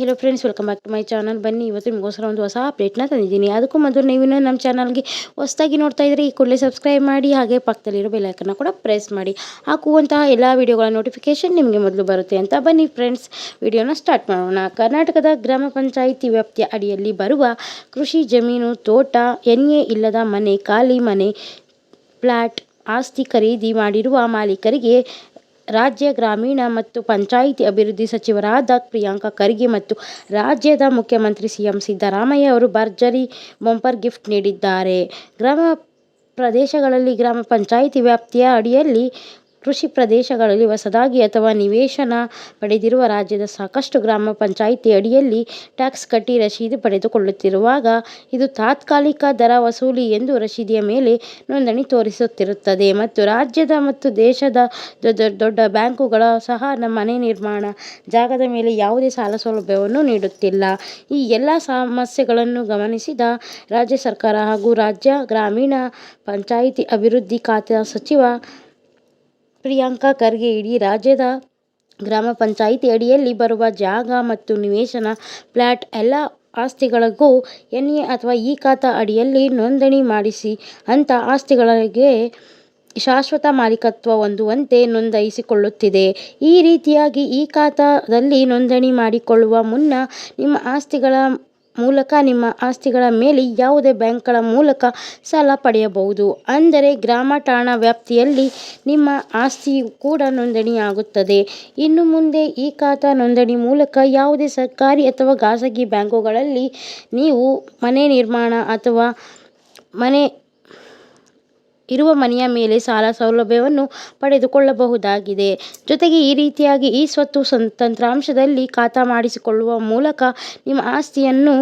Hello friends welcome back to my channel ಬನ್ನಿ, ಇವತ್ತು ನಿಮಗೋಸ್ಕರ ಒಂದು ಹೊಸ ಅಪ್ಡೇಟ್ನ ತಂದಿದ್ದೀನಿ. ಅದಕ್ಕೂ ಮೊದಲು ನೀವು ನಮ್ಮ ಚಾನಲ್ಗೆ ಹೊಸದಾಗಿ ನೋಡ್ತಾ ಇದ್ದರೆ ಈ ಕೂಡಲೇ ಸಬ್ಸ್ಕ್ರೈಬ್ ಮಾಡಿ, ಹಾಗೆ ಪಕ್ಕದಲ್ಲಿರೋ ಬೆಲೈಕನ್ನ ಕೂಡ ಪ್ರೆಸ್ ಮಾಡಿ. ಹಾಕುವಂತಹ ಎಲ್ಲ ವೀಡಿಯೋಗಳ ನೋಟಿಫಿಕೇಷನ್ ನಿಮಗೆ ಮೊದಲು ಬರುತ್ತೆ ಅಂತ ಬನ್ನಿ ಫ್ರೆಂಡ್ಸ್ ವಿಡಿಯೋನ ಸ್ಟಾರ್ಟ್ ಮಾಡೋಣ. ಕರ್ನಾಟಕದ ಗ್ರಾಮ ಪಂಚಾಯಿತಿ ವ್ಯಾಪ್ತಿಯ ಅಡಿಯಲ್ಲಿ ಬರುವ ಕೃಷಿ ಜಮೀನು, ತೋಟ ಎನ್ ಇಲ್ಲದ ಮನೆ, ಖಾಲಿ ಮನೆ ಫ್ಲ್ಯಾಟ್ ಆಸ್ತಿ ಖರೀದಿ ಮಾಡಿರುವ ಮಾಲೀಕರಿಗೆ ರಾಜ್ಯ ಗ್ರಾಮೀಣ ಮತ್ತು ಪಂಚಾಯಿತಿ ಅಭಿವೃದ್ಧಿ ಸಚಿವರಾದ ಪ್ರಿಯಾಂಕ ಖರ್ಗೆ ಮತ್ತು ರಾಜ್ಯದ ಮುಖ್ಯಮಂತ್ರಿ ಸಿಎಂ ಸಿದ್ದರಾಮಯ್ಯ ಅವರು ಭರ್ಜರಿ ಬಂಪರ್ ಗಿಫ್ಟ್ ನೀಡಿದ್ದಾರೆ. ಗ್ರಾಮ ಪ್ರದೇಶಗಳಲ್ಲಿ ಗ್ರಾಮ ಪಂಚಾಯಿತಿ ವ್ಯಾಪ್ತಿಯ ಅಡಿಯಲ್ಲಿ ಕೃಷಿ ಪ್ರದೇಶಗಳಲ್ಲಿ ಹೊಸದಾಗಿ ಅಥವಾ ನಿವೇಶನ ಪಡೆದಿರುವ ರಾಜ್ಯದ ಸಾಕಷ್ಟು ಗ್ರಾಮ ಪಂಚಾಯಿತಿ ಅಡಿಯಲ್ಲಿ ಟ್ಯಾಕ್ಸ್ ಕಟ್ಟಿ ರಶೀದಿ ಪಡೆದುಕೊಳ್ಳುತ್ತಿರುವಾಗ ಇದು ತಾತ್ಕಾಲಿಕ ದರ ವಸೂಲಿ ಎಂದು ರಶೀದಿಯ ಮೇಲೆ ನೋಂದಣಿ ತೋರಿಸುತ್ತಿರುತ್ತದೆ ಮತ್ತು ರಾಜ್ಯದ ಮತ್ತು ದೇಶದ ದೊಡ್ಡ ಬ್ಯಾಂಕುಗಳ ಸಹ ನಮ್ಮ ಮನೆ ನಿರ್ಮಾಣ ಜಾಗದ ಮೇಲೆ ಯಾವುದೇ ಸಾಲ ಸೌಲಭ್ಯವನ್ನು ನೀಡುತ್ತಿಲ್ಲ. ಈ ಎಲ್ಲ ಸಮಸ್ಯೆಗಳನ್ನು ಗಮನಿಸಿದ ರಾಜ್ಯ ಸರ್ಕಾರ ಹಾಗೂ ರಾಜ್ಯ ಗ್ರಾಮೀಣ ಪಂಚಾಯಿತಿ ಅಭಿವೃದ್ಧಿ ಖಾತೆ ಸಚಿವ ಪ್ರಿಯಾಂಕ ಖರ್ಗೆ ಇಡೀ ರಾಜ್ಯದ ಗ್ರಾಮ ಪಂಚಾಯಿತಿ ಅಡಿಯಲ್ಲಿ ಬರುವ ಜಾಗ ಮತ್ತು ನಿವೇಶನ, ಫ್ಲ್ಯಾಟ್ ಎಲ್ಲ ಆಸ್ತಿಗಳಿಗೂ ಎನ್ ಎ ಅಥವಾ ಇ ಖಾತಾ ಅಡಿಯಲ್ಲಿ ನೋಂದಣಿ ಮಾಡಿಸಿ ಅಂತ ಆಸ್ತಿಗಳಿಗೆ ಶಾಶ್ವತ ಮಾಲೀಕತ್ವ ಹೊಂದುವಂತೆ ನೋಂದಾಯಿಸಿಕೊಳ್ಳುತ್ತಿದೆ. ಈ ರೀತಿಯಾಗಿ ಇ ಖಾತಾದಲ್ಲಿ ನೋಂದಣಿ ಮಾಡಿಕೊಳ್ಳುವ ಮುನ್ನ ನಿಮ್ಮ ಆಸ್ತಿಗಳ ಮೂಲಕ ನಿಮ್ಮ ಆಸ್ತಿಗಳ ಮೇಲೆ ಯಾವುದೇ ಬ್ಯಾಂಕ್ಗಳ ಮೂಲಕ ಸಾಲ ಪಡೆಯಬಹುದು. ಅಂದರೆ ಗ್ರಾಮ, ಠಾಣಾ ವ್ಯಾಪ್ತಿಯಲ್ಲಿ ನಿಮ್ಮ ಆಸ್ತಿ ಕೂಡ ನೋಂದಣಿಯಾಗುತ್ತದೆ. ಇನ್ನು ಮುಂದೆ ಈ ಖಾತಾ ನೋಂದಣಿ ಮೂಲಕ ಯಾವುದೇ ಸರ್ಕಾರಿ ಅಥವಾ ಖಾಸಗಿ ಬ್ಯಾಂಕುಗಳಲ್ಲಿ ನೀವು ಮನೆ ನಿರ್ಮಾಣ ಅಥವಾ ಮನೆ ಇರುವ ಮನೆಯ ಮೇಲೆ ಸಾಲ ಸೌಲಭ್ಯವನ್ನು ಪಡೆದುಕೊಳ್ಳಬಹುದಾಗಿದೆ. ಜೊತೆಗೆ ಈ ರೀತಿಯಾಗಿ ಈ ಸ್ವತ್ತು ತಂತ್ರಾಂಶದಲ್ಲಿ ಖಾತಾ ಮಾಡಿಸಿಕೊಳ್ಳುವ ಮೂಲಕ ನಿಮ್ಮ ಆಸ್ತಿಯನ್ನು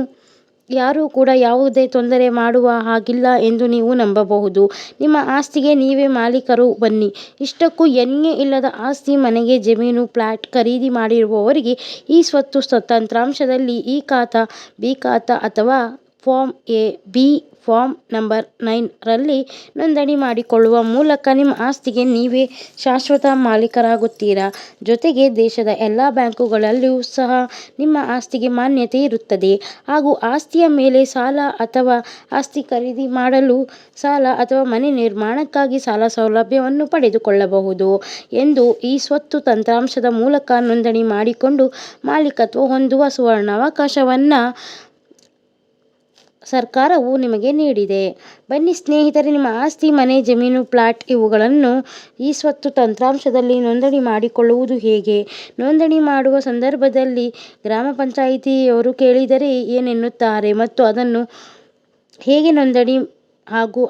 ಯಾರೂ ಕೂಡ ಯಾವುದೇ ತೊಂದರೆ ಮಾಡುವ ಹಾಗಿಲ್ಲ ಎಂದು ನೀವು ನಂಬಬಹುದು. ನಿಮ್ಮ ಆಸ್ತಿಗೆ ನೀವೇ ಮಾಲೀಕರು ಬನ್ನಿ ಇಷ್ಟಕ್ಕೂ ಎನ್ನೇ ಇಲ್ಲದ ಆಸ್ತಿ ಮನೆಗೆ ಜಮೀನು ಫ್ಲ್ಯಾಟ್ ಖರೀದಿ ಮಾಡಿರುವವರಿಗೆ ಈ ಸ್ವತ್ತು ತಂತ್ರಾಂಶದಲ್ಲಿ ಈ ಖಾತಾ, ಬಿ ಖಾತಾ ಅಥವಾ form A, B, form number nine ರಲ್ಲಿ ನೋಂದಣಿ ಮಾಡಿಕೊಳ್ಳುವ ಮೂಲಕ ನಿಮ್ಮ ಆಸ್ತಿಗೆ ನೀವೇ ಶಾಶ್ವತ ಮಾಲೀಕರಾಗುತ್ತೀರಾ. ಜೊತೆಗೆ ದೇಶದ ಎಲ್ಲ ಬ್ಯಾಂಕುಗಳಲ್ಲೂ ಸಹ ನಿಮ್ಮ ಆಸ್ತಿಗೆ ಮಾನ್ಯತೆ ಇರುತ್ತದೆ ಹಾಗೂ ಆಸ್ತಿಯ ಮೇಲೆ ಸಾಲ ಅಥವಾ ಆಸ್ತಿ ಖರೀದಿ ಮಾಡಲು ಸಾಲ ಅಥವಾ ಮನೆ ನಿರ್ಮಾಣಕ್ಕಾಗಿ ಸಾಲ ಸೌಲಭ್ಯವನ್ನು ಪಡೆದುಕೊಳ್ಳಬಹುದು ಎಂದು ಈ ಸ್ವತ್ತು ತಂತ್ರಾಂಶದ ಮೂಲಕ ನೋಂದಣಿ ಮಾಡಿಕೊಂಡು ಮಾಲೀಕತ್ವ ಹೊಂದುವ ಸುವರ್ಣಾವಕಾಶವನ್ನು ಸರ್ಕಾರವು ನಿಮಗೆ ನೀಡಿದೆ. ಬನ್ನಿ ಸ್ನೇಹಿತರೆ, ನಿಮ್ಮ ಆಸ್ತಿ, ಮನೆ, ಜಮೀನು, ಪ್ಲಾಟ್ ಇವುಗಳನ್ನು ಈ ಸ್ವತ್ತು ತಂತ್ರಾಂಶದಲ್ಲಿ ನೋಂದಣಿ ಮಾಡಿಕೊಳ್ಳುವುದು ಹೇಗೆ? ನೋಂದಣಿ ಮಾಡುವ ಸಂದರ್ಭದಲ್ಲಿ ಗ್ರಾಮ ಪಂಚಾಯಿತಿಯವರು ಕೇಳಿದರೆ ಏನೆನ್ನುತ್ತಾರೆ ಮತ್ತು ಅದನ್ನು ಹೇಗೆ ನೋಂದಣಿ ಹಾಗೂ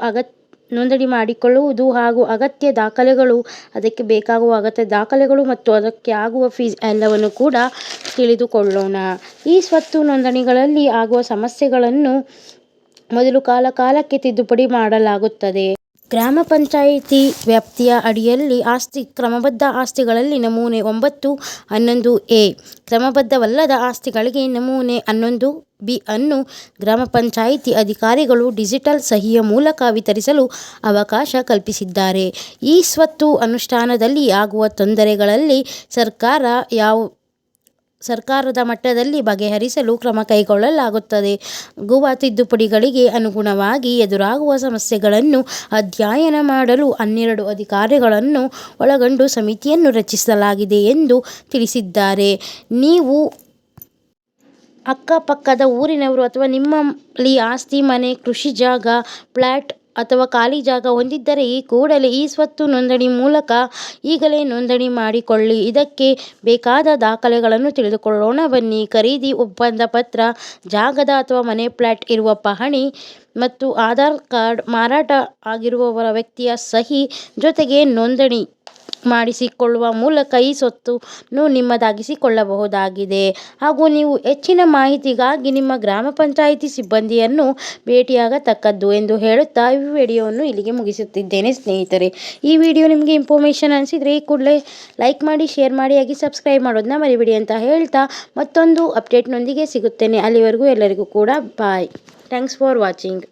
ನೋಂದಣಿ ಮಾಡಿಕೊಳ್ಳುವುದು ಹಾಗೂ ಅಗತ್ಯ ದಾಖಲೆಗಳು, ಅದಕ್ಕೆ ಬೇಕಾಗುವ ಅಗತ್ಯ ದಾಖಲೆಗಳು ಮತ್ತು ಅದಕ್ಕೆ ಆಗುವ ಫೀಸ್ ಎಲ್ಲವನ್ನು ಕೂಡ ತಿಳಿದುಕೊಳ್ಳೋಣ. ಈ ಸ್ವತ್ತು ನೋಂದಣಿಗಳಲ್ಲಿ ಆಗುವ ಸಮಸ್ಯೆಗಳನ್ನು ಮೊದಲು ಕಾಲ ಕಾಲಕ್ಕೆ ತಿದ್ದುಪಡಿ ಮಾಡಲಾಗುತ್ತದೆ. ಗ್ರಾಮ ಪಂಚಾಯಿತಿ ವ್ಯಾಪ್ತಿಯ ಅಡಿಯಲ್ಲಿ ಆಸ್ತಿ ಕ್ರಮಬದ್ಧ ಆಸ್ತಿಗಳಲ್ಲಿ ನಮೂನೆ ಒಂಬತ್ತು ಹನ್ನೊಂದು ಎ, ಕ್ರಮಬದ್ಧವಲ್ಲದ ಆಸ್ತಿಗಳಿಗೆ ನಮೂನೆ ಹನ್ನೊಂದು ಬಿ ಅನ್ನು ಗ್ರಾಮ ಪಂಚಾಯಿತಿ ಅಧಿಕಾರಿಗಳು ಡಿಜಿಟಲ್ ಸಹಿಯ ಮೂಲಕ ವಿತರಿಸಲು ಅವಕಾಶ ಕಲ್ಪಿಸಿದ್ದಾರೆ. ಈ ಸ್ವತ್ತು ಅನುಷ್ಠಾನದಲ್ಲಿ ಆಗುವ ತೊಂದರೆಗಳಲ್ಲಿ ಸರ್ಕಾರದ ಮಟ್ಟದಲ್ಲಿ ಬಗೆಹರಿಸಲು ಕ್ರಮ ಕೈಗೊಳ್ಳಲಾಗುತ್ತದೆ. ಗೋವಾ ತಿದ್ದುಪಡಿಗಳಿಗೆ ಅನುಗುಣವಾಗಿ ಎದುರಾಗುವ ಸಮಸ್ಯೆಗಳನ್ನು ಅಧ್ಯಯನ ಮಾಡಲು ಹನ್ನೆರಡು ಅಧಿಕಾರಿಗಳನ್ನು ಒಳಗೊಂಡು ಸಮಿತಿಯನ್ನು ರಚಿಸಲಾಗಿದೆ ಎಂದು ತಿಳಿಸಿದ್ದಾರೆ. ನೀವು ಅಕ್ಕಪಕ್ಕದ ಊರಿನವರು ಅಥವಾ ನಿಮ್ಮಲ್ಲಿ ಆಸ್ತಿ ಮನೆ, ಕೃಷಿ ಜಾಗ, ಫ್ಲ್ಯಾಟ್ ಅಥವಾ ಖಾಲಿ ಜಾಗ ಹೊಂದಿದ್ದರೆ ಈ ಕೂಡಲೇ ಈ ಸ್ವತ್ತು ನೋಂದಣಿ ಮೂಲಕ ಈಗಲೇ ನೋಂದಣಿ ಮಾಡಿಕೊಳ್ಳಿ. ಇದಕ್ಕೆ ಬೇಕಾದ ದಾಖಲೆಗಳನ್ನು ತಿಳಿದುಕೊಳ್ಳೋಣ ಬನ್ನಿ. ಖರೀದಿ ಒಪ್ಪಂದ ಪತ್ರ, ಜಾಗದ ಅಥವಾ ಮನೆ ಫ್ಲ್ಯಾಟ್ ಇರುವ ಪಹಣಿ ಮತ್ತು ಆಧಾರ್ ಕಾರ್ಡ್, ಮಾರಾಟ ಆಗಿರುವವರ ವ್ಯಕ್ತಿಯ ಸಹಿ ಜೊತೆಗೆ ನೋಂದಣಿ ಮಾಡಿಸಿಕೊಳ್ಳುವ ಮೂಲಕ ಈ ಸ್ವತ್ತನ್ನು ನಿಮ್ಮದಾಗಿಸಿಕೊಳ್ಳಬಹುದಾಗಿದೆ ಹಾಗೂ ನೀವು ಹೆಚ್ಚಿನ ಮಾಹಿತಿಗಾಗಿ ನಿಮ್ಮ ಗ್ರಾಮ ಪಂಚಾಯಿತಿ ಸಿಬ್ಬಂದಿಯನ್ನು ಭೇಟಿಯಾಗತಕ್ಕದ್ದು ಎಂದು ಹೇಳುತ್ತಾ ಈ ವಿಡಿಯೋವನ್ನು ಇಲ್ಲಿಗೆ ಮುಗಿಸುತ್ತಿದ್ದೇನೆ ಸ್ನೇಹಿತರೆ. ಈ ವಿಡಿಯೋ ನಿಮಗೆ ಇನ್ಫಾರ್ಮೇಷನ್ ಅನಿಸಿದರೆ ಈ ಕೂಡಲೇ ಲೈಕ್ ಮಾಡಿ, ಶೇರ್ ಮಾಡಿ ಹಾಗೆ ಸಬ್ಸ್ಕ್ರೈಬ್ ಮಾಡೋದನ್ನ ಮರಿಬೇಡಿ ಅಂತ ಹೇಳ್ತಾ ಮತ್ತೊಂದು ಅಪ್ಡೇಟ್ನೊಂದಿಗೆ ಸಿಗುತ್ತೇನೆ. ಅಲ್ಲಿವರೆಗೂ ಎಲ್ಲರಿಗೂ ಕೂಡ ಬಾಯ್ ಥ್ಯಾಂಕ್ಸ್ ಫಾರ್ ವಾಚಿಂಗ್.